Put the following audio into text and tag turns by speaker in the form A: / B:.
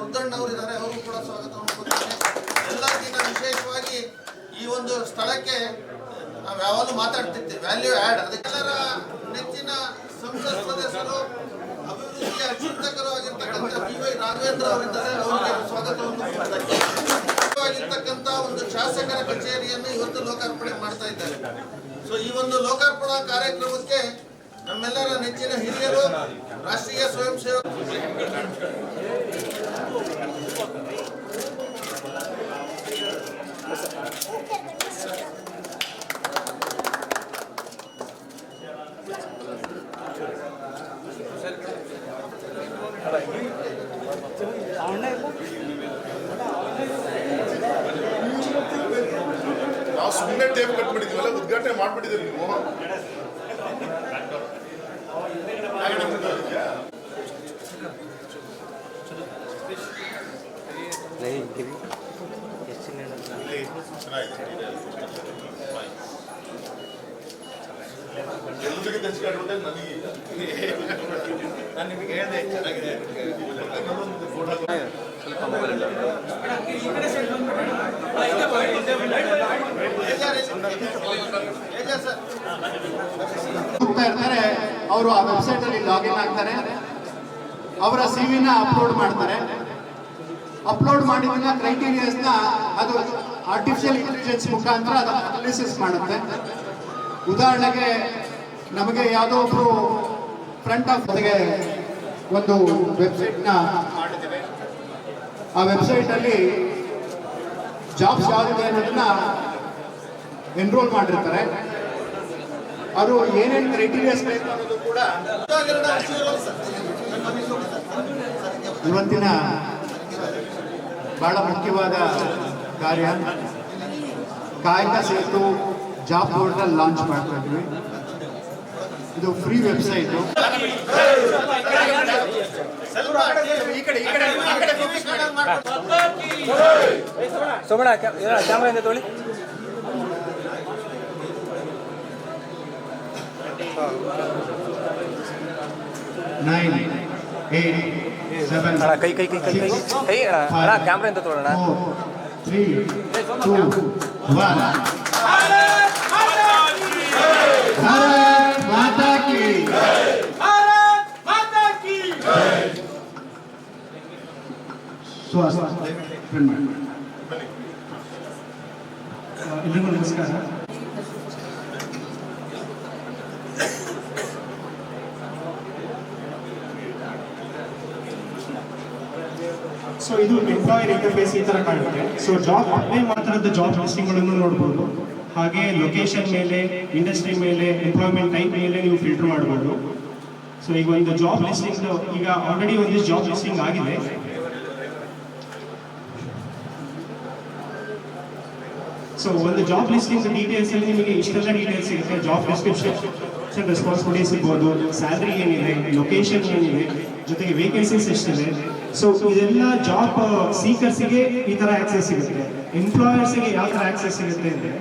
A: ರುದ್ರಣ್ಣ ಅವರು ಇದ್ದಾರೆ ಅವರು ಕೂಡ ಸ್ವಾಗತವನ್ನು ಎಲ್ಲರಿಗಿಂತ ವಿಶೇಷವಾಗಿ ಈ ಒಂದು ಸ್ಥಳಕ್ಕೆ ನಾವು ಯಾವಾಗಲೂ ಮಾತಾಡ್ತಿರ್ತೀವಿ ವ್ಯಾಲ್ಯೂ ಆ್ಯಡ್ ಅದಕ್ಕೆಲ್ಲರ ನೆಚ್ಚಿನ ಸಂಸತ್ ಸದಸ್ಯರು, ಅಭಿವೃದ್ಧಿಯ ಚಿಂತಕರು ಆಗಿರ್ತಕ್ಕಂಥ ಬಿ ವೈ ರಾಘವೇಂದ್ರ ಅವರಿದ್ದಾರೆ, ಅವರಿಗೆ ಸ್ವಾಗತವನ್ನು ಆಗಿರ್ತಕ್ಕಂಥ ಒಂದು ಶಾಸಕರ ಕಚೇರಿಯನ್ನು ಇವತ್ತು ಲೋಕಾರ್ಪಣೆ ಮಾಡ್ತಾ ಇದ್ದಾರೆ. ಸೊ ಈ ಒಂದು ಲೋಕಾರ್ಪಣಾ ಕಾರ್ಯಕ್ರಮಕ್ಕೆ ನಮ್ಮೆಲ್ಲರ ನೆಚ್ಚಿನ ಹಿರಿಯರು, ರಾಷ್ಟ್ರೀಯ ಸ್ವಯಂ ಸೇವಕ
B: ನಾವು ಸುಮ್ಮನೆ ಟೇಪ್ ಕಟ್ ಮಾಡಿದ್ವಲ್ಲ ಉದ್ಘಾಟನೆ ಮಾಡ್ಬಿಟ್ಟಿದ್ದೀರಿ ನೀವು ಇಲ್ಲಿ ಚೆನ್ನಾಗಿದೆ ಎಲ್ರಿಗೂ ತೆಚ್ಕೊಂಡ್ಬಿಟ್ಟೆ ನನಗೆ ನಾನು ನಿಮಗೆ ಹೇಳಿದೆ ಚೆನ್ನಾಗಿದೆ.
C: ಹೋಗ್ತಾ ಇರ್ತಾರೆ ಅವರು ಆ ವೆಬ್ಸೈಟ್ ಅಲ್ಲಿ ಲಾಗಿನ್ ಆಗ್ತಾರೆ. ಅವರ ಸಿವಿನ ಅಪ್ಲೋಡ್ ಮಾಡ್ತಾರೆ. ಅಪ್ಲೋಡ್ ಮಾಡಿದ ಕ್ರೈಟೀರಿಯಾಸ್ನ ಅದು ಆರ್ಟಿಫಿಷಿಯಲ್ ಇಂಟೆಲಿಜೆನ್ಸ್ ಮುಖಾಂತರ ಅದು ಅನಾಲಿಸಿಸ್ ಮಾಡುತ್ತೆ. ಉದಾಹರಣೆಗೆ ನಮಗೆ ಯಾವುದೋ ಒಬ್ರು ಫ್ರಂಟ್ ಆಫ್ ಜೊತೆಗೆ ಒಂದು ವೆಬ್ಸೈಟ್ನ ಮಾಡಿದ್ದೇವೆ ಆ ವೆಬ್ಸೈಟ್ ಅಲ್ಲಿ ಜಾಬ್ಸ್ ಯಾವುದಿದೆ ಅನ್ನೋದನ್ನ ಎನ್ರೋಲ್ ಮಾಡಿರ್ತಾರೆ. ಅದು ಏನೇನು ಕ್ರೈಟೀರಿಯಾಸ್ ಬೇಕು ಅನ್ನೋದು ಕೂಡ ಇವತ್ತಿನ ಬಹಳ ಮುಖ್ಯವಾದ ಕಾರ್ಯ. ಕಾಯಕ ಸೇತು ಜಾಬ್ ಪೋರ್ಟಲ್ ಲಾಂಚ್ ಮಾಡ್ತಾ ಇದ್ವಿ. ಇದು ಫ್ರೀ ವೆಬ್ಸೈಟ್
D: ಸೋಮಣ್ಣ
C: ಕ್ಯಾಮ್ರಾ
D: ತೋಳಿ ಕೈ ಕೈ ಕೈ ಕೈ ಕೈ. ಕೈ ಅಣ್ಣ ಕ್ಯಾಮ್ರಾ ಇಂದ ತೊಗೊಳ್ಳೋಣ
C: three two one Bharat! Friend ಮಾಡಿ ಎಲ್ರಿಗೂ ನಮಸ್ಕಾರ.
E: ಸೊ ಇದು ಎಂಪ್ಲಾಯರ್ ಇಂಟರ್ಫೇಸ್ ಈ ತರ ಕಾಣುತ್ತೆ. ಸೊ ಜಾಬ್ ಅಪ್ಲೈ ಮಾತ್ರದ ಜಾಬ್ ಲಿಸ್ಟಿಂಗ್ಗಳನ್ನು ನೋಡ್ಬೋದು. ಹಾಗೆ ಲೊಕೇಶನ್ ಮೇಲೆ ಇಂಡಸ್ಟ್ರಿ ಮೇಲೆ ಎಂಪ್ಲಾಯ್ಮೆಂಟ್ ಟೈಪ್ ಮೇಲೆ ನೀವು ಫಿಲ್ಟರ್ ಮಾಡ್ಬೋದು. ಸೊ ಈಗ ಒಂದು ಜಾಬ್ ಲಿಸ್ಟಿಂಗ್ ಈಗ ಆಲ್ರೆಡಿ ಒಂದಿಷ್ಟು ಜಾಬ್ ಲಿಸ್ಟಿಂಗ್ ಆಗಿದೆ. ಸೊ ಒಂದು ಜಾಬ್ ಲಿಸ್ಟಿಂಗ್ ಡೀಟೇಲ್ಸ್ ಅಲ್ಲಿ ನಿಮಗೆ ಇಷ್ಟೆಲ್ಲ ಡೀಟೇಲ್ಸ್ ಸಿಗುತ್ತೆ ಜಾಬ್ ಡಿಸ್ಕ್ರಿಪ್ಷನ್ ರೆಸ್ಪಾನ್ಸಿಬಿಲಿಟೀಸ್ ಇರ್ಬೋದು ಸ್ಯಾಲ್ರಿ ಏನಿದೆ ಲೊಕೇಶನ್ ಏನಿದೆ ಜೊತೆಗೆ ವೇಕೆನ್ಸೀಸ್ ಎಷ್ಟಿದೆ. ಸೊ ಇದೆಲ್ಲ ಜಾಬ್ ಸೀಕರ್ಸಿಗೆ ಈ ತರ ಆಕ್ಸೆಸ್ ಸಿಗುತ್ತೆ. ಎಂಪ್ಲಾಯರ್ಸಿಗೆ ಯಾವ ಥರ ಆಕ್ಸೆಸ್ ಸಿಗುತ್ತೆ ಅಂದ್ರೆ